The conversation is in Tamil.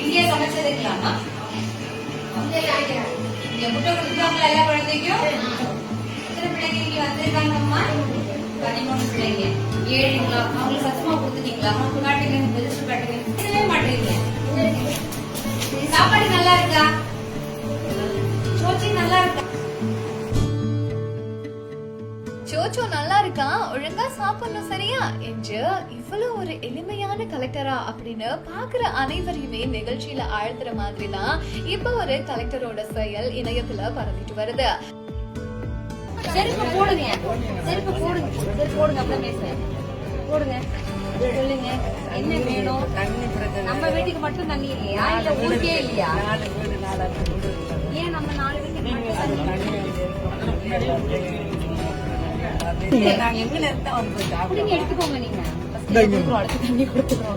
இங்கே சமைச்சதுங்களாமா இங்க முட்டை கொடுத்தாங்களா எல்லா குழந்தைக்கும் எத்தனை பிள்ளைங்க இங்க வந்திருக்காங்கம்மா பதிமூணு பிள்ளைங்க ஏழுங்களா அவங்களுக்கு சத்தமா கொடுத்துட்டீங்களா அவங்களுக்கு காட்டுங்க பெருசு காட்டுங்க மாட்டேங்க சாப்பாடு நல்லா இருக்கா? சோச்சோ நல்லா இருக்கா ஒழுங்கா சாப்பிடணும் சரியா? என்று இவ்வளவு ஒரு எளிமையான கலெக்டரா அப்படின்னு பாக்குற அனைவரையுமே நிகழ்ச்சியில ஆழ்த்துற மாதிரி தான் இப்ப ஒரு கலெக்டரோட செயல் இணையத்துல பரவிட்டு வருது. செருப்பு போடுங்க. செருப்பு போடுங்க. செருப்பு போடுங்க அப்புறம் பேசுறேன் போடுங்க. சொல்லுங்க. என்ன வேணும்? நம்ம வீட்டுக்கு மட்டும் தண்ணி இல்லையா? இல்ல ஊருக்கே இல்லையா? ஏன் நம்ம நாலு வீட்டுக்கு மட்டும் தண்ணி குடிங்க எடுத்துக்கோங்க நீங்க.